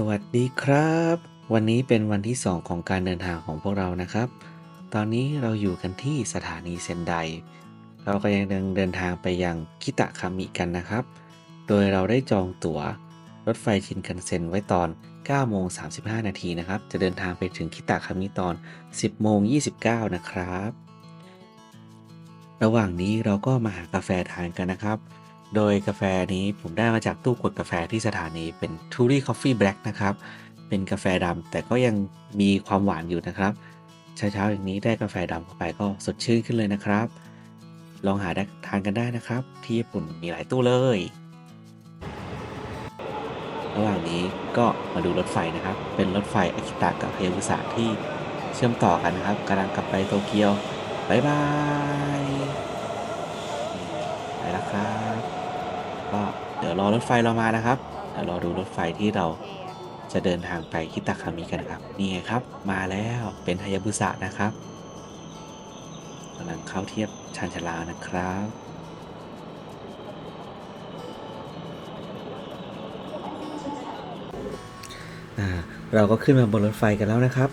สวัสดีครับ วันนี้เป็นวันที่ 2 ของการเดินทางของพวกเรานะครับ ตอนนี้เราอยู่กันที่สถานีเซนได เราก็ยังเดินทางไปยังคิตะคามิกันนะครับ โดยเราได้จองตั๋วรถไฟชินคันเซ็นไว้ตอน9โมง35 นาทีนะครับ จะเดินทางไปถึงคิตะคามิตอน 10โมง29 นะครับ ระหว่างนี้เราก็มาหากาแฟทานกันนะครับ โดยกาแฟนี้ผมได้มาจากตู้กดกาแฟที่สถานีเป็น t u r i Coffee Black นะครับ เป็นกาแฟดำแต่ก็ยังมีความหวานอยู่นะครับ เช้าๆอย่างนี้ได้กาแฟดำเข้าไปก็สดชื่นขึ้นเลยนะครับ ลองหาได้ทานกันได้นะครับ ที่ญี่ปุ่นมีหลายตู้เลย ระหว่างนี้ก็มาดูรถไฟนะครับ เป็นรถไฟอากิตะกับเฮบุสะที่เชื่อมต่อกันนะครับกำลังกลับไปโตเกียวบายบายไปแล้วครับ ก็เดี๋ยวรอรถไฟเรามานะครับเดี๋ยวรอดูรถไฟที่เราจะเดินทางไปคิตาคามิกันครับ นี่ไงครับ มาแล้วเป็นฮายาบุสะนะครับกำลังเข้าเทียบชานชาลานะครับเราก็ขึ้นมาบนรถไฟกันแล้วนะครับ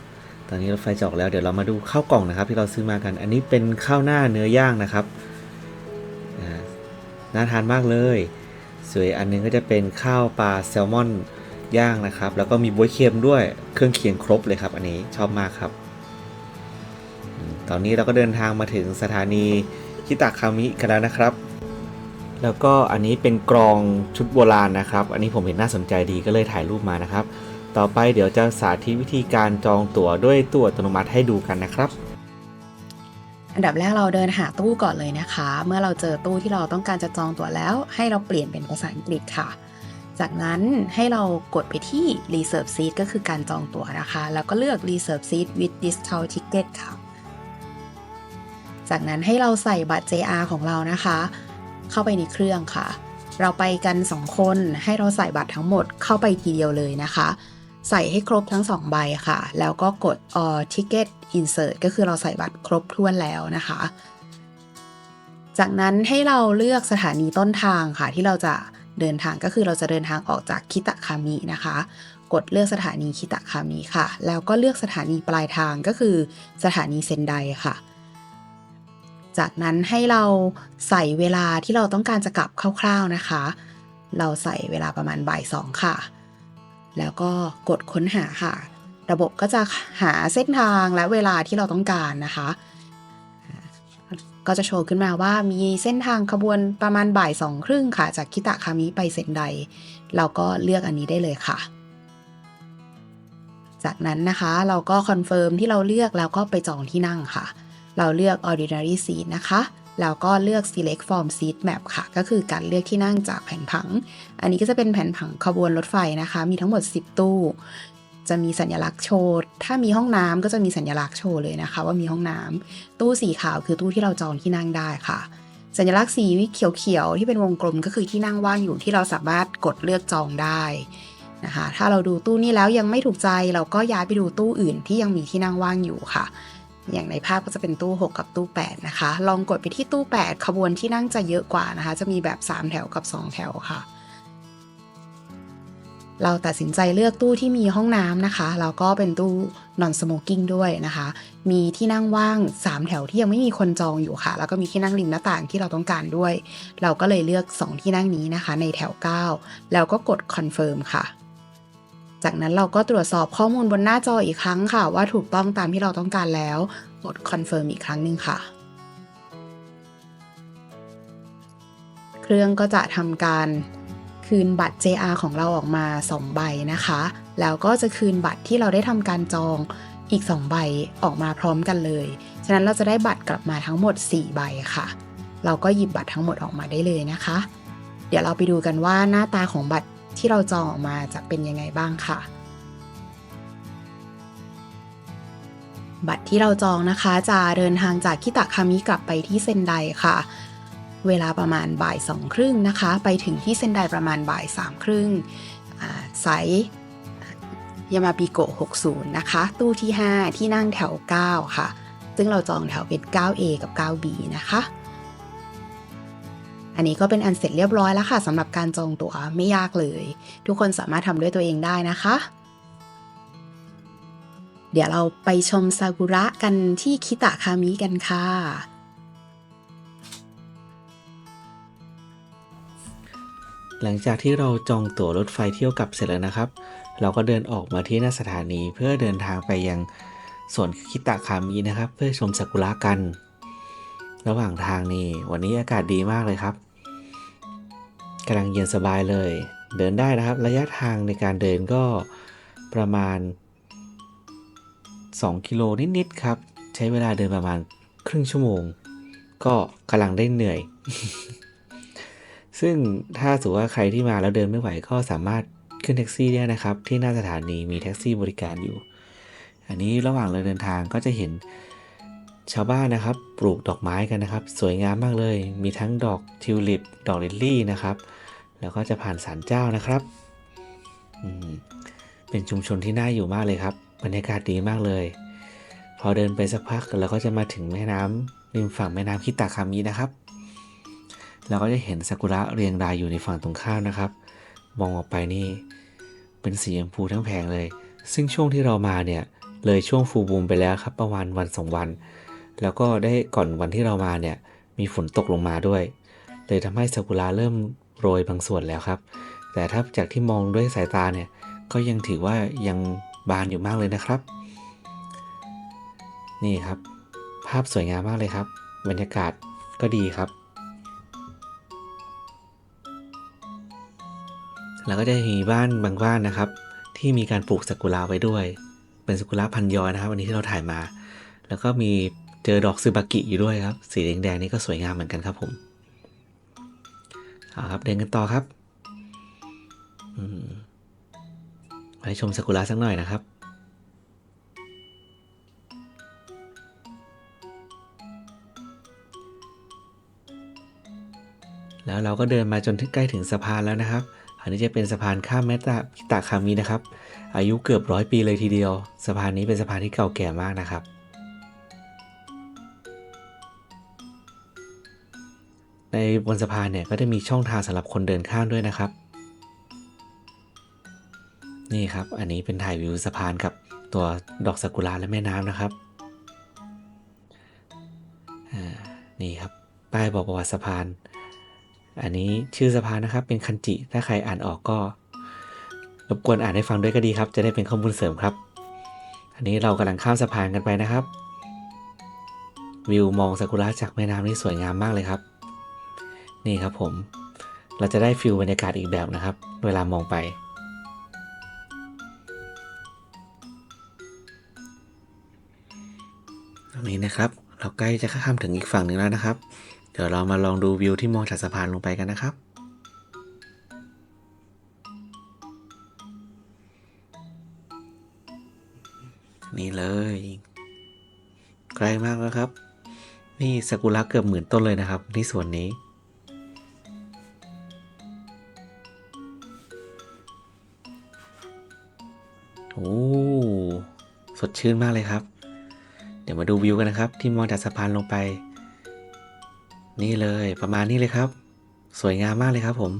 ตอนนี้รถไฟจะออกแล้วเดี๋ยวเรามาดูข้าวกล่องนะครับ ที่เราซื้อมากัน อันนี้เป็นข้าวหน้าเนื้อย่างนะครับน่าทานมากเลย ส่วนอันหนึงก็จะเป็นข้าวปลาแซลมอนย่างนะครับ แล้วก็มีบ๊วยเค็มด้วยเครื่องเคียงครบเลยครับ อันนี้ชอบมากครับ ตอนนี้เราก็เดินทางมาถึงสถานีคิตาคามิกันแล้วนะครับ แล้วก็อันนี้เป็นกรองชุดโบราณนะครับ อันนี้ผมเห็นน่าสนใจดีก็เลยถ่ายรูปมานะครับ ต่อไปเดี๋ยวจะสาธิตวิธีการจองตั๋วด้วยตู้อัตโนมัติให้ดูกันนะครับ อันดับแรกเราเดินหาตู้ก่อนเลยนะคะ เมื่อเราเจอตู้ที่เราต้องการจะจองตั๋วแล้ว ให้เราเปลี่ยนเป็นภาษาอังกฤษค่ะ จากนั้นให้เรากดไปที่ reserve seat ก็คือการจองตั๋วนะคะ แล้วก็เลือก reserve seat with discount ticket ค่ะ จากนั้นให้เราใส่บัตร JR ของเรานะคะ เข้าไปในเครื่องค่ะ เราไปกัน 2 คนให้เราใส่บัตรทั้งหมดเข้าไปทีเดียวเลยนะคะ ใส่ให้ครบทั้ง 2 ใบค่ะ แล้วก็กด all ticket insert ก็คือเราใส่บัตรครบถ้วนแล้วนะคะ จากนั้นให้เราเลือกสถานีต้นทางค่ะ ที่เราจะเดินทางก็คือเราจะเดินทางออกจากคิตะคามินะคะ กดเลือกสถานีคิตะคามิค่ะ แล้วก็เลือกสถานีปลายทางก็คือสถานีเซนไดค่ะ จากนั้นให้เราใส่เวลาที่เราต้องการจะกลับคร่าวๆนะคะ เราใส่เวลาประมาณบ่ายสองค่ะ แล้วก็กดค้นหาค่ะ ระบบก็จะหาเส้นทางและเวลาที่เราต้องการนะคะ ก็จะโชว์ขึ้นมาว่ามีเส้นทางขบวนประมาณบ่ายสองครึ่งค่ะ จากคิตะคามิไปเซนได เราก็เลือกอันนี้ได้เลยค่ะ จากนั้นนะคะเราก็คอนเฟิร์มที่เราเลือกแล้วก็ไปจองที่นั่งค่ะ เราเลือก ordinary seat นะคะ แล้วก็เลือก select from seat map ค่ะ ก็คือการเลือกที่นั่งจากแผนผัง อันนี้ก็จะเป็นแผนผังขบวนรถไฟนะคะ มีทั้งหมด 10 ตู้ จะมีสัญลักษณ์โชว์ ถ้ามีห้องน้ำก็จะมีสัญลักษณ์โชว์เลยนะคะ ว่ามีห้องน้ำตู้สีขาวคือตู้ที่เราจองที่นั่งได้ค่ะ สัญลักษณ์สีเขียวๆที่เป็นวงกลมก็คือที่นั่งว่างอยู่ที่เราสามารถกดเลือกจองได้นะคะ ถ้าเราดูตู้นี้แล้วยังไม่ถูกใจเราก็ย้ายไปดูตู้อื่นที่ยังมีที่นั่งว่างอยู่ค่ะ อย่างในภาพก็จะเป็นตู้ 6 กับตู้ 8 นะคะ ลองกดไปที่ตู้ 8 ขบวนที่นั่งจะเยอะกว่านะคะ จะมีแบบ 3 แถวกับ 2 แถวค่ะ เราตัดสินใจเลือกตู้ที่มีห้องน้ำนะคะ แล้วก็เป็นตู้ non smoking ด้วยนะคะ มีที่นั่งว่าง 3 แถวที่ยังไม่มีคนจองอยู่ค่ะ แล้วก็มีที่นั่งริมหน้าต่างที่เราต้องการด้วย เราก็เลยเลือก 2 ที่นั่งนี้นะคะ ในแถว 9 แล้วก็กด confirm ค่ะ จากนั้นเราก็ตรวจสอบข้อมูลบนหน้าจออีกครั้งค่ะ ว่าถูกต้องตามที่เราต้องการแล้ว กด confirm อีกครั้งหนึ่งค่ะ เครื่องก็จะทำการคืนบัตร JR ของเราออกมา 2 ใบนะคะ แล้วก็จะคืนบัตรที่เราได้ทำการจองอีก 2 ใบออกมาพร้อมกันเลย ฉะนั้นเราจะได้บัตรกลับมาทั้งหมด 4 ใบค่ะ เราก็หยิบบัตรทั้งหมดออกมาได้เลยนะคะ เดี๋ยวเราไปดูกันว่าหน้าตาของบัตร ที่เราจองออกมาจะเป็นยังไงบ้างค่ะ บัตรที่เราจองนะคะจะเดินทางจากคิตะคามิกลับไปที่เซนไดค่ะ เวลาประมาณบ่ายสองครึ่งนะคะ ไปถึงที่เซนไดประมาณบ่ายสามครึ่งไซส์ยามาปิโกะ60 นะคะ ตู้ที่ 5 ที่นั่งแถว 9 ค่ะ ซึ่งเราจองแถวเป็น 9A กับ 9B นะคะ อันนี้ก็เป็นอันเสร็จเรียบร้อยแล้วค่ะสำหรับการจองตั๋วไม่ยากเลย ทุกคนสามารถทำด้วยตัวเองได้นะคะ เดี๋ยวเราไปชมซากุระกันที่คิตะคามิกันค่ะหลังจากที่เราจองตั๋วรถไฟเที่ยวกลับเสร็จแล้วนะครับ เราก็เดินออกมาที่หน้าสถานีเพื่อเดินทางไปยังสวนคิตะคามินะครับ เพื่อชมซากุระกัน ระหว่างทางนี่วันนี้อากาศดีมากเลยครับ กำลังเย็นสบายเลย เดินได้นะครับ ระยะทางในการเดินก็ประมาณ 2 กิโลนิด ๆ ครับ ใช้เวลาเดินประมาณครึ่งชั่วโมง ก็กำลังได้เหนื่อย ซึ่งถ้าสมมติว่าใครที่มาแล้วเดินไม่ไหวก็สามารถขึ้นแท็กซี่ได้นะครับ ที่หน้าสถานีมีแท็กซี่บริการอยู่ อันนี้ระหว่างเราเดินทางก็จะเห็นชาวบ้านนะครับ ปลูกดอกไม้กันนะครับ สวยงามมากเลย มีทั้งดอกทิวลิป ดอกลิลลี่นะครับ แล้วก็จะผ่านศาลเจ้านะครับ เป็นชุมชนที่น่าอยู่มากเลยครับ บรรยากาศดีมากเลย พอเดินไปสักพักเราก็จะมาถึงแม่น้ำริมฝั่งแม่น้ำคิตาคามินะครับ เราก็จะเห็นซากุระเรียงรายอยู่ในฝั่งตรงข้ามนะครับ มองออกไปนี่เป็นสีชมพูทั้งแผงเลย ซึ่งช่วงที่เรามาเนี่ยเลยช่วงฟูบูมไปแล้วครับ ประมาณวันสองวัน แล้วก็ได้ก่อนวันที่เรามาเนี่ยมีฝนตกลงมาด้วย เลยทำให้ซากุระเริ่ม โรยบางส่วนแล้วครับ แต่ถ้าจากที่มองด้วยสายตาเนี่ยก็ยังถือว่ายังบานอยู่มากเลยนะครับ นี่ครับ ภาพสวยงามมากเลยครับ บรรยากาศก็ดีครับ แล้วก็จะมีบ้านบางบ้านนะครับ ที่มีการปลูกซากุระไว้ด้วย เป็นซากุระพันยอนะครับวันนี้ที่เราถ่ายมา แล้วก็มีเจอดอกซึบากิอยู่ด้วยครับ สีแดงๆนี่ก็สวยงามเหมือนกันครับผม เอาครับเดินกันต่อครับมไปชมซากุระสักหน่อยนะครับแล้วเราก็เดินมาจนถึงใกล้ถึงสะพานแล้วนะครับ อันนี้จะเป็นสะพานข้ามแมตตาพิตาคามินะครับ อายุเกือบร้อยปีเลยทีเดียว สะพานนี้เป็นสะพานที่เก่าแก่มากนะครับ ในบนสะพานเนี่ยก็จะมีช่องทางสำหรับคนเดินข้ามด้วยนะครับ นี่ครับ อันนี้เป็นถ่ายวิวสะพานกับตัวดอกซากุระและแม่น้ำนะครับอ่านี่ครับป้ายบอกประวัติสะพาน อันนี้ชื่อสะพานนะครับ เป็นคันจิ ถ้าใครอ่านออกก็รบกวนอ่านให้ฟังด้วยก็ดีครับ จะได้เป็นข้อมูลเสริมครับ อันนี้เรากำลังข้ามสะพานกันไปนะครับ วิวมองซากุระจากแม่น้ำนี่สวยงามมากเลยครับ นี่ครับผม เราจะได้ฟิลบรรยากาศอีกแบบนะครับ เวลามองไปตรงนี้นะครับ เราใกล้จะข้ามถึงอีกฝั่งหนึ่งแล้วนะครับ เดี๋ยวเรามาลองดูวิวที่มองจากสะพานลงไปกันนะครับนี่เลยใกล้มากแล้วครับ นี่ซากุระเกือบหมื่นต้นเลยนะครับที่สวนนี้ สดชื่นมากเลยครับ เดี๋ยวมาดูวิวกันนะครับ ที่มองจากสะพานลงไป นี่เลยประมาณนี้เลยครับ สวยงามมากเลยครับผม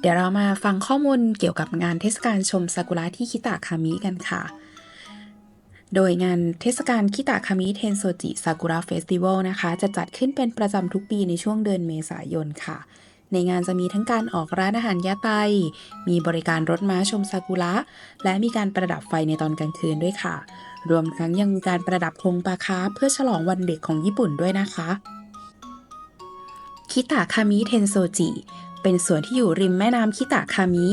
เดี๋ยวเรามาฟังข้อมูลเกี่ยวกับงานเทศกาลชมซากุระที่คิตะคามิกันค่ะ โดยงานเทศกาลคิตะคามิเทนโซจิซากุระเฟสติวัลนะคะ จะจัดขึ้นเป็นประจำทุกปีในช่วงเดือนเมษายนค่ะ ในงานจะมีทั้งการออกร้านอาหารยาไต มีบริการรถม้าชมซากุระ และมีการประดับไฟในตอนกลางคืนด้วยค่ะ รวมทั้งยังมีการประดับธงปลาคาเพื่อฉลองวันเด็กของญี่ปุ่นด้วยนะคะ คิตะคามิเทนโซจิเป็นสวนที่อยู่ริมแม่น้ำคิตะคามิ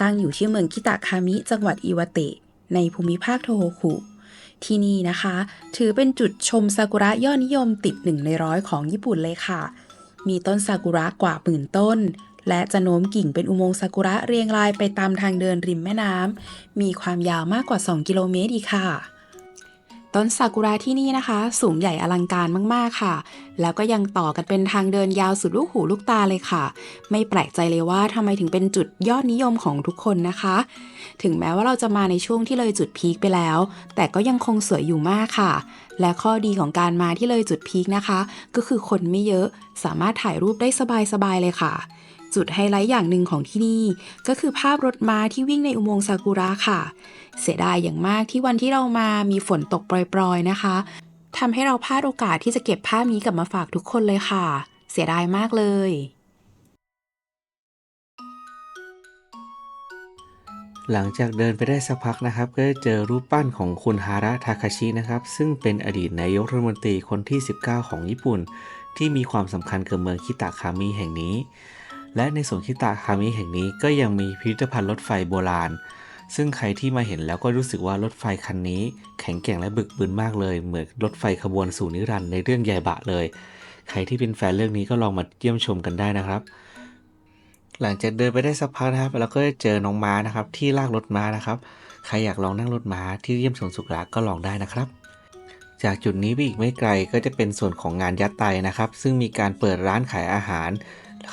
ตั้งอยู่ที่เมืองคิตะคามิ จังหวัดอิวาเตะ ในภูมิภาคโทโฮคุ ที่นี่นะคะ ถือเป็นจุดชมซากุระยอดนิยมติดหนึ่งในร้อยของญี่ปุ่นเลยค่ะ มีต้นซากุระกว่าหมื่นต้น และจะโน้มกิ่งเป็นอุโมงค์ซากุระเรียงรายไปตามทางเดินริมแม่น้ำมีความยาวมากกว่า 2 กิโลเมตรอีกค่ะ ต้นซากุระที่นี่นะคะ สูงใหญ่อลังการมากๆค่ะ แล้วก็ยังต่อกันเป็นทางเดินยาวสุดลูกหูลูกตาเลยค่ะ ไม่แปลกใจเลยว่าทำไมถึงเป็นจุดยอดนิยมของทุกคนนะคะ ถึงแม้ว่าเราจะมาในช่วงที่เลยจุดพีคไปแล้ว แต่ก็ยังคงสวยอยู่มากค่ะ และข้อดีของการมาที่เลยจุดพีคนะคะ ก็คือคนไม่เยอะ สามารถถ่ายรูปได้สบายๆเลยค่ะ จุดไฮไลท์อย่างหนึ่งของที่นี่ ก็คือภาพรถม้าที่วิ่งในอุโมงค์ซากุระค่ะ เสียดายอย่างมากที่วันที่เรามามีฝนตกปรอยๆนะคะทำให้เราพลาดโอกาสที่จะเก็บภาพนี้กลับมาฝากทุกคนเลยค่ะ เสียดายมากเลย หลังจากเดินไปได้สักพักนะครับ ก็เจอรูปปั้นของคุณฮาระทาคาชินะครับ ซึ่งเป็นอดีตนายกรัฐมนตรีคนที่ 19 ของญี่ปุ่น ที่มีความสำคัญกับเมืองคิตาคามิแห่งนี้ และในสวนคิตาคามิแห่งนี้ก็ยังมีพิพิธภัณฑ์รถไฟโบราณ ซึ่งใครที่มาเห็นแล้วก็รู้สึกว่ารถไฟคันนี้ แข็งแกร่งและบึกบึนมากเลย เหมือนรถไฟขบวนสู่นิรันดร์ในเรื่องใหญ่บะเลย ใครที่เป็นแฟนเรื่องนี้ก็ลองมาเยี่ยมชมกันได้นะครับหลังจากเดินไปได้สักพักนะครับเราก็จะเจอน้องม้านะครับ ที่ลากรถม้านะครับ ใครอยากลองนั่งรถม้าที่เยี่ยมสวนสุขระก็ลองได้นะครับ จากจุดนี้ไปอีกไม่ไกลก็จะเป็นส่วนของงานยัดไตนะครับ ซึ่งมีการเปิดร้านขายอาหาร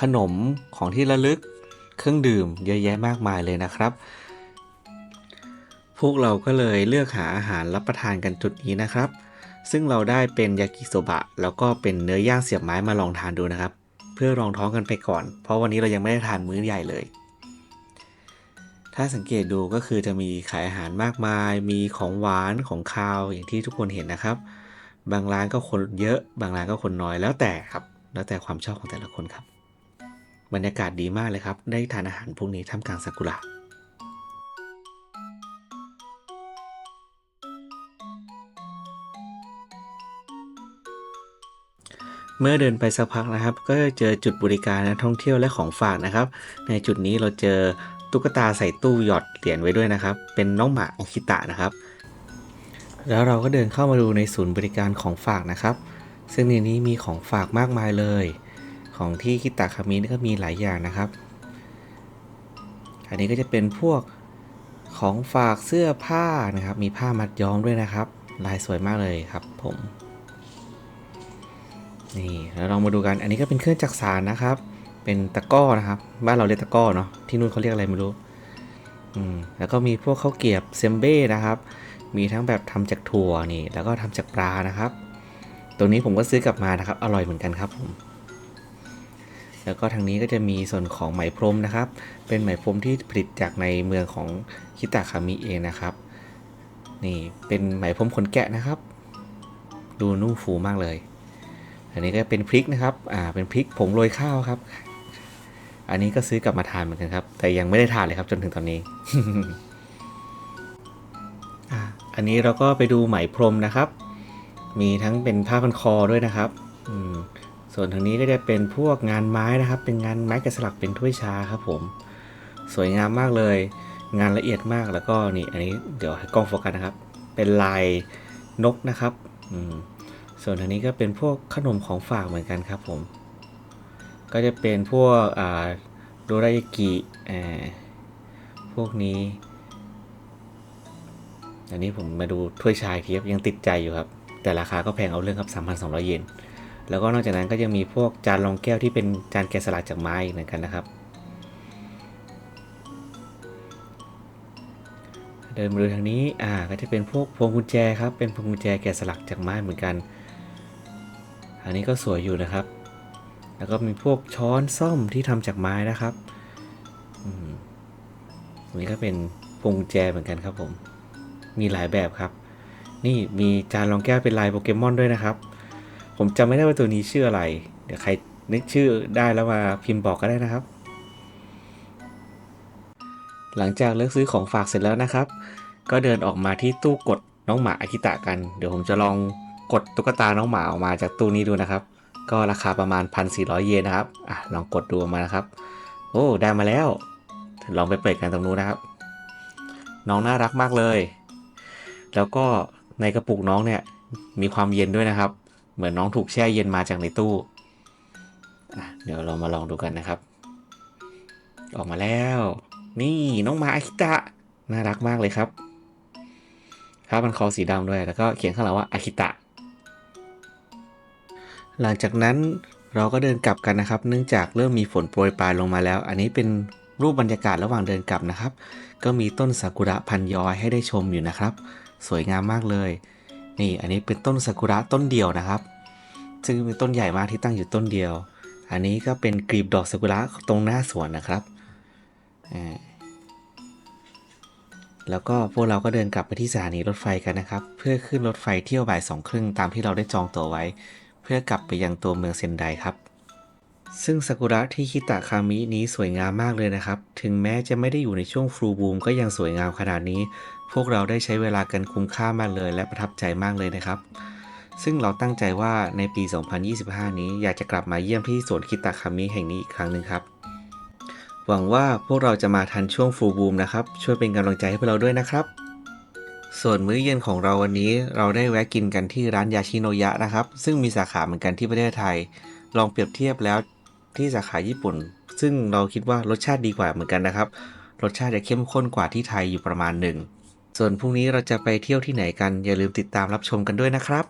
ขนมของที่ระลึกเครื่องดื่มเยอะแยะมากมายเลยนะครับ พวกเราก็เลยเลือกหาอาหารรับประทานกันจุดนี้นะครับ ซึ่งเราได้เป็นยากิโซบะ แล้วก็เป็นเนื้อย่างเสียบไม้มาลองทานดูนะครับ เพื่อรองท้องกันไปก่อน เพราะวันนี้เรายังไม่ได้ทานมื้อใหญ่เลย ถ้าสังเกตดูก็คือจะมีขายอาหารมากมาย มีของหวานของคาวอย่างที่ทุกคนเห็นนะครับ บางร้านก็คนเยอะ บางร้านก็คนน้อยแล้วแต่ครับ แล้วแต่ความชอบของแต่ละคนครับ บรรยากาศดีมากเลยครับ ได้ทานอาหารพวกนี้ท่ามกลางซากุระเมื่อเดินไปสักพักนะครับ ก็เจอจุดบริการนักท่องเที่ยวและของฝากนะครับ ในจุดนี้เราเจอตุ๊กตาใส่ตู้หยอดเหรียญไว้ด้วยนะครับ เป็นน้องหมาอาคิตะนะครับ แล้วเราก็เดินเข้ามาดูในศูนย์บริการของฝากนะครับ ซึ่งในนี้มีของฝากมากมายเลย ของที่คิตะคามินี่ก็มีหลายอย่างนะครับ อันนี้ก็จะเป็นพวกของฝากเสื้อผ้านะครับ มีผ้ามัดย้อมด้วยนะครับ ลายสวยมากเลยครับผม นี่แล้วเรามาดูกัน อันนี้ก็เป็นเครื่องจักสานนะครับ เป็นตะก้อนะครับ บ้านเราเรียกตะก้อเนาะ ที่นู่นเขาเรียกอะไรไม่รู้ อืม แล้วก็มีพวกข้าวเกียบเซมเบ้นะครับ มีทั้งแบบทำจากถั่วนี่ แล้วก็ทำจากปลานะครับ ตัวนี้ผมก็ซื้อกลับมานะครับ อร่อยเหมือนกันครับผม แล้วก็ทางนี้ก็จะมีส่วนของไหมพรมนะครับ เป็นไหมพรมที่ผลิตจากในเมืองของคิตาคามิเองนะครับ นี่เป็นไหมพรมขนแกะนะครับ ดูนุ่มฟูมากเลย อันนี้ก็เป็นพริกนะครับ อ่า เป็นพริกผงโรยข้าวครับ อันนี้ก็ซื้อกลับมาทานเหมือนกันครับ แต่ยังไม่ได้ทานเลยครับจนถึงตอนนี้อ่าอันนี้เราก็ไปดูไหมพรมนะครับ มีทั้งเป็นผ้าพันคอด้วยนะครับ อืม ส่วนทางนี้ก็จะเป็นพวกงานไม้นะครับ เป็นงานไม้แกะสลักเป็นถ้วยชาครับผม สวยงามมากเลย งานละเอียดมากแล้วก็นี่อันนี้เดี๋ยวให้กล้องโฟกัสนะครับ เป็นลายนกนะครับอืมส่วนอันนี้ก็เป็นพวกขนมของฝากเหมือนกันครับผม ก็จะเป็นพวกอ่าโดรายากิอ่าพวกนี้อันนี้ผมมาดูถ้วยชายทีครับยังติดใจอยู่ครับ แต่ราคาก็แพงเอาเรื่องครับ 3,200 เยน แล้วก็นอกจากนั้นก็ยังมีพวกจานรองแก้วที่เป็นจานแกะสลักจากไม้อีกเหมือนกันนะครับ เดินมาดูทางนี้อ่าก็จะเป็นพวกพวงกุญแจครับเป็นพวงกุญแจแกะสลักจากไม้เหมือนกัน อันนี้ก็สวยอยู่นะครับ แล้วก็มีพวกช้อนซ่อมที่ทำจากไม้นะครับอันนี้ก็เป็นพวงกุญแจเหมือนกันครับผม มีหลายแบบครับ นี่มีจานรองแก้วเป็นลายโปเกมอนด้วยนะครับ ผมจำไม่ได้ว่าตัวนี้ชื่ออะไร เดี๋ยวใครนึกชื่อได้แล้วมาพิมพ์บอกก็ได้นะครับ หลังจากเลือกซื้อของฝากเสร็จแล้วนะครับ ก็เดินออกมาที่ตู้กดน้องหมาอากิตะกัน เดี๋ยวผมจะลองกดตุ๊กตาน้องหมาออกมาจากตู้นี้ดูนะครับ ก็ราคาประมาณ 1,400 เยนนะครับอะลองกดดูออกมานะครับ โอ้ ได้มาแล้ว ลองไปเปิดกันตรงนู้นนะครับ น้องน่ารักมากเลย แล้วก็ในกระปุกน้องเนี่ยมีความเย็นด้วยนะครับ เหมือนน้องถูกแช่เย็นมาจากในตู้ เดี๋ยวเรามาลองดูกันนะครับ ออกมาแล้ว นี่น้องหมาอากิตะ น่ารักมากเลยครับผ้าพันคอสีดำด้วย แล้วก็เขียนข้างหลังว่าอากิตะ หลังจากนั้นเราก็เดินกลับกันนะครับ เนื่องจากเริ่มมีฝนโปรยปลายลงมาแล้ว อันนี้เป็นรูปบรรยากาศระหว่างเดินกลับนะครับ ก็มีต้นซากุระพันย้อยให้ได้ชมอยู่นะครับ สวยงามมากเลย นี่อันนี้เป็นต้นซากุระต้นเดียวนะครับ ซึ่งเป็นต้นใหญ่มากที่ตั้งอยู่ต้นเดียว อันนี้ก็เป็นกลีบดอกซากุระตรงหน้าสวนนะครับ แล้วก็พวกเราก็เดินกลับไปที่สถานีรถไฟกันนะครับ เพื่อขึ้นรถไฟเที่ยวบ่ายสองครึ่งตามที่เราได้จองตั๋วไว้ เพื่อกลับไปยังตัวเมืองเซนไดครับ ซึ่งซากุระที่คิตะคามินี้สวยงามมากเลยนะครับ ถึงแม้จะไม่ได้อยู่ในช่วงฟลูบูมก็ยังสวยงามขนาดนี้ พวกเราได้ใช้เวลากันคุ้มค่ามากเลย และประทับใจมากเลยนะครับ ซึ่งเราตั้งใจว่าในปี 2025 นี้อยากจะกลับมาเยี่ยมที่สวนคิตะคามิแห่งนี้อีกครั้งหนึ่งครับ หวังว่าพวกเราจะมาทันช่วงฟูบูมนะครับ ช่วยเป็นกำลังใจให้พวกเราด้วยนะครับ ส่วนมื้อเย็นของเราวันนี้เราได้แวะกินกันที่ร้านยาชิโนยะนะครับ ซึ่งมีสาขาเหมือนกันที่ประเทศไทย ลองเปรียบเทียบแล้ว ที่สาขาญี่ปุ่น ซึ่งเราคิดว่ารสชาติดีกว่าเหมือนกันนะครับ รสชาติจะเข้มข้นกว่าที่ไทยอยู่ประมาณหนึ่ง ส่วนพรุ่งนี้เราจะไปเที่ยวที่ไหนกันอย่าลืมติดตามรับชมกันด้วยนะครับ